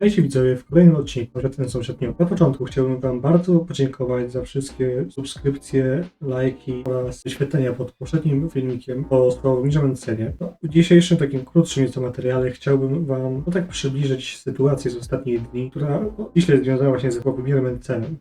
Cześć widzowie, w kolejnym odcinku Rzecznym Sąsiednim. Na początku chciałbym Wam bardzo podziękować za wszystkie subskrypcje, lajki oraz wyświetlenia pod poprzednim filmikiem o Mencenie. No, w dzisiejszym takim krótszym nieco materiale chciałbym Wam no, tak przybliżyć sytuację z ostatnich dni, która no, ściśle związała się z Sławomirem Mencenem.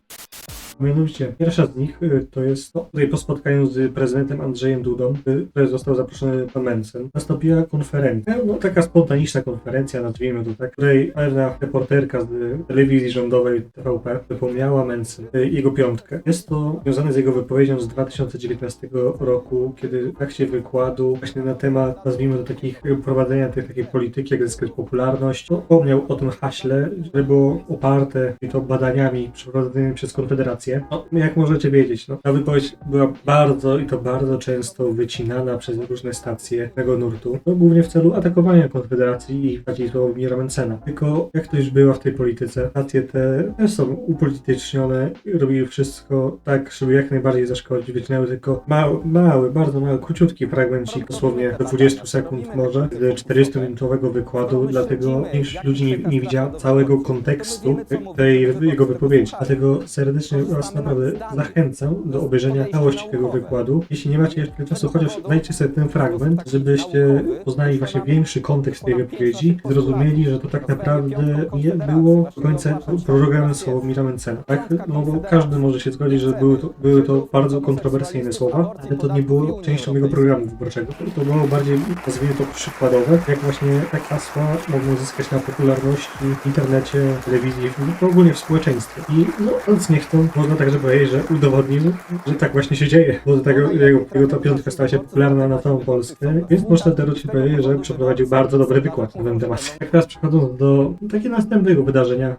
Mianowicie, pierwsza z nich y, to jest no, tutaj po spotkaniu z prezydentem Andrzejem Dudą, y, który został zaproszony pan Mencen, nastąpiła konferencja, no taka spontaniczna konferencja, nazwijmy to tak, której pewna reporterka z telewizji rządowej TVP wypomniała Mencen, y, jego piątkę. Jest to związane z jego wypowiedzią z 2019 roku, kiedy w trakcie wykładu właśnie na temat, nazwijmy to takich prowadzenia tej takiej polityki, jak zyskać popularność, no, wspomniał o tym haśle, które było oparte i to badaniami przeprowadzonymi przez Konfederację. No, jak możecie wiedzieć, no, ta wypowiedź była bardzo i to bardzo często wycinana przez różne stacje tego nurtu, no, głównie w celu atakowania Konfederacji i bardziej Sławomira Mencena. Tylko jak to już było w tej polityce, stacje te też są upolitycznione, robiły wszystko tak, żeby jak najbardziej zaszkodzić, wycinały tylko mały, mały, bardzo mały, króciutki fragmencik, dosłownie do 20 sekund może, z 40-minutowego wykładu, dlatego większość ludzi nie, nie widziała całego kontekstu tej jego wypowiedzi. Dlatego serdecznie Was naprawdę zachęcam do obejrzenia całości tego wykładu. Jeśli nie macie jeszcze czasu, chociaż dajcie sobie ten fragment, żebyście poznali właśnie większy kontekst tej wypowiedzi, zrozumieli, że to tak naprawdę nie było do końca programem Sławomira Mencena. Tak? No bo każdy może się zgodzić, że były to, były to bardzo kontrowersyjne słowa, ale to nie było częścią jego programu wyborczego. To było bardziej, nazwijmy to przykładowe, jak właśnie te hasła mogą zyskać na popularności w internecie, telewizji, w ogólnie w społeczeństwie. I no, nic niech to można także powiedzieć, że udowodnił, że tak właśnie się dzieje, bo do tego jego, jego ta piątka stała się popularna na całą Polskę, więc można teoretycznie powiedzieć, że przeprowadził bardzo dobry wykład na ten temat. Jak teraz przechodząc do takiego następnego wydarzenia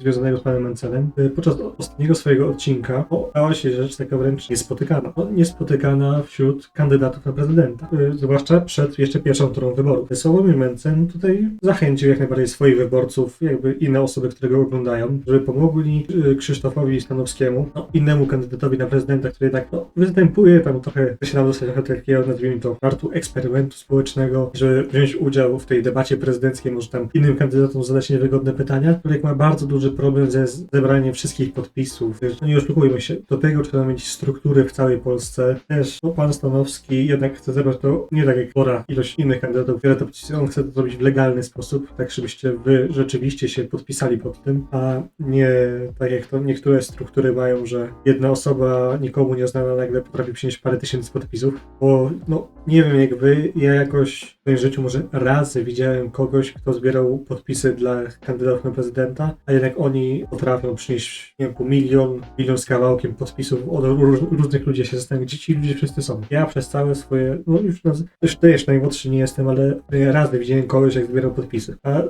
związanego z panem Mencenem, y, podczas ostatniego swojego odcinka stała się rzecz taka wręcz niespotykana. Niespotykana wśród kandydatów na prezydenta, y, zwłaszcza przed jeszcze pierwszą turą wyborów. Sławomir Mencen tutaj zachęcił jak najbardziej swoich wyborców, jakby inne osoby, które go oglądają, żeby pomogli y, Krzysztofowi Stanowskiemu, no, innemu kandydatowi na prezydenta, który tak no, występuje tam trochę, się nam dostać trochę takiego, nazwijmy to, artu eksperymentu społecznego, żeby wziąć udział w tej debacie prezydenckiej, może tam innym kandydatom zadać niewygodne pytania. Człowiek ma bardzo duży problem ze zebraniem wszystkich podpisów. No nie oszukujmy się, do tego trzeba mieć struktury w całej Polsce. Też no, pan Stanowski jednak chce zebrać to nie tak jak pora ilość innych kandydatów, które to. On chce to zrobić w legalny sposób, tak żebyście wy rzeczywiście się podpisali pod tym, a nie tak jak to niektóre struktury mają, że jedna osoba nikomu nieznana nagle potrafi przynieść parę tysięcy podpisów, bo no nie wiem jak wy, ja jakoś w swoim życiu może raz widziałem kogoś, kto zbierał podpisy dla kandydatów na prezydenta, a jednak oni potrafią przynieść, nie wiem, milion, milion z kawałkiem podpisów od róż, różnych ludzi. Ja się zastanawiam, gdzie ci ludzie wszyscy są. Ja przez całe swoje, no już, już też najmłodszy nie jestem, ale raz widziałem kogoś, jak zbierał podpisy. A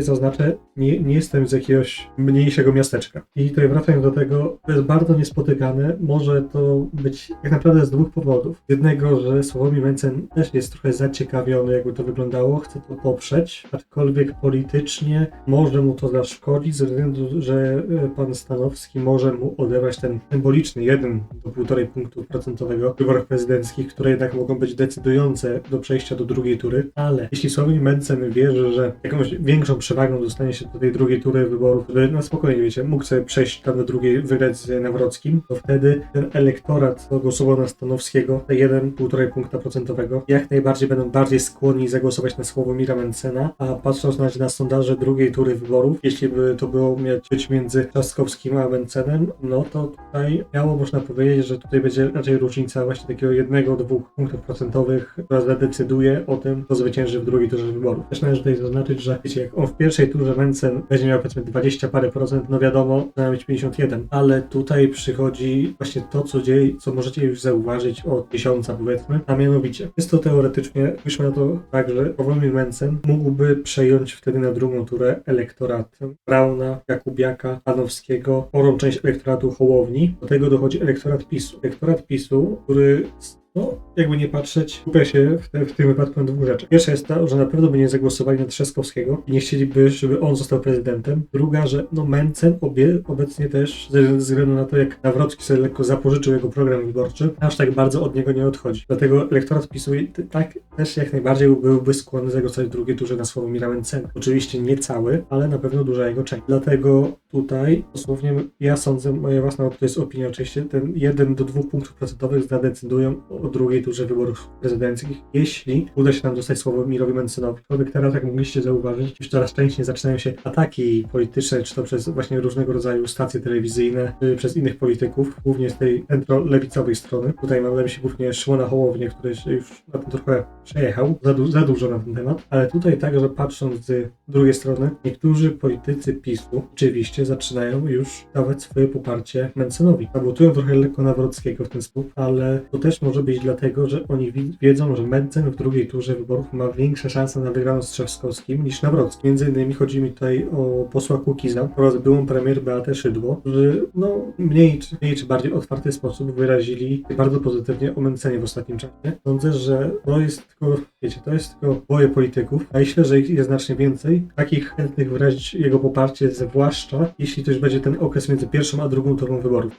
zaznaczę, nie, nie jestem z jakiegoś mniejszego miasteczka. I tutaj wracając do tego, to jest bardzo niespotykane. Może to być tak naprawdę z dwóch powodów. Jednego, że Sławomir Mencen też jest trochę zaciekawiony, jakby to wyglądało, chce to poprzeć, aczkolwiek politycznie może mu to zaszkodzić, ze względu, że e, pan Stanowski może mu odebrać ten symboliczny 1 do 1,5 punktu procentowego w wyborach prezydenckich, które jednak mogą być decydujące do przejścia do drugiej tury. Ale jeśli Sławomir Mencen wierzy, że jakąś większą przewagą dostanie się do tej drugiej tury wyborów, żeby na spokojnie, wiecie, mógł sobie przejść tam do drugiej, wygrać z Nawrockim, to wtedy ten elektorat, co głosował na Stanowskiego, te 1,5 punkta procentowego, jak najbardziej będą bardziej skłonni zagłosować na Sławomira Mencena, a patrząc na, na sondaże drugiej tury wyborów, jeśli by to było mieć być między Trzaskowskim a Mencenem, no to tutaj miało można powiedzieć, że tutaj będzie raczej różnica właśnie takiego jednego, dwóch punktów procentowych, która zadecyduje o tym, kto zwycięży w drugiej turze wyborów. Też należy tutaj zaznaczyć, że wiecie, jak on w pierwszej turze Mencen będzie miał powiedzmy 20 parę procent, no wiadomo, że mieć 51, ale tutaj przychodzi właśnie to, co dzieje, co możecie już zauważyć od miesiąca powiedzmy, a mianowicie jest to teoretycznie, spójrzmy na to tak, że Sławomir Mencen mógłby przejąć wtedy na drugą turę elektorat Brauna, Jakubiaka, Panowskiego, sporą część elektoratu Hołowni, do tego dochodzi elektorat PiSu. Elektorat PiSu, który no, jakby nie patrzeć, skupia się w, te, w tym wypadku na dwóch rzeczach. Pierwsza jest ta, że na pewno by nie zagłosowali na Trzaskowskiego i nie chcieliby, żeby on został prezydentem. Druga, że no Mencen obie, obecnie też, ze względu na to, jak Nawrocki sobie lekko zapożyczył jego program wyborczy, aż tak bardzo od niego nie odchodzi. Dlatego elektorat PiSu tak też jak najbardziej byłby skłonny zagłosować w drugiej turze na Sławomira Mencena. Oczywiście nie cały, ale na pewno duża jego część. Dlatego tutaj dosłownie ja sądzę, moja własna to jest opinia oczywiście, ten jeden do dwóch punktów procentowych zadecydują o drugiej turze wyborów prezydenckich, jeśli uda się nam dostać Sławomirowi Mencenowi. Aczkolwiek teraz, jak mogliście zauważyć, już coraz częściej zaczynają się ataki polityczne, czy to przez właśnie różnego rodzaju stacje telewizyjne, czy przez innych polityków, głównie z tej centro-lewicowej strony. Tutaj mam na myśli głównie Szymona Hołownię, który już na tym trochę przejechał, za, du- za dużo na ten temat, ale tutaj także patrząc z drugiej strony, niektórzy politycy PiSu oczywiście zaczynają już dawać swoje poparcie Mencenowi. Sabotują trochę lekko Nawrockiego w ten sposób, ale to też może być dlatego, że oni wi- wiedzą, że Mencen w drugiej turze wyborów ma większe szanse na wygraną z Trzaskowskim niż Nawrocki. Między innymi chodzi mi tutaj o posła Kukiza oraz byłą premier Beatę Szydło, którzy no, mniej czy, mniej czy bardziej otwarty sposób wyrazili bardzo pozytywnie o Mencenie w ostatnim czasie. Sądzę, że to jest tylko, wiecie, to jest tylko boje polityków, a myślę, że ich jest znacznie więcej, takich chętnych wyrazić jego poparcie, zwłaszcza jeśli to już będzie ten okres między pierwszą a drugą turą wyborów.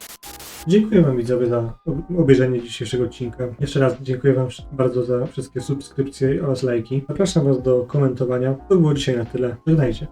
Dziękuję Wam widzowie za ob- obejrzenie dzisiejszego odcinka. Jeszcze raz dziękuję Wam bardzo za wszystkie subskrypcje oraz lajki. Zapraszam Was do komentowania. To było dzisiaj na tyle. Żegnajcie.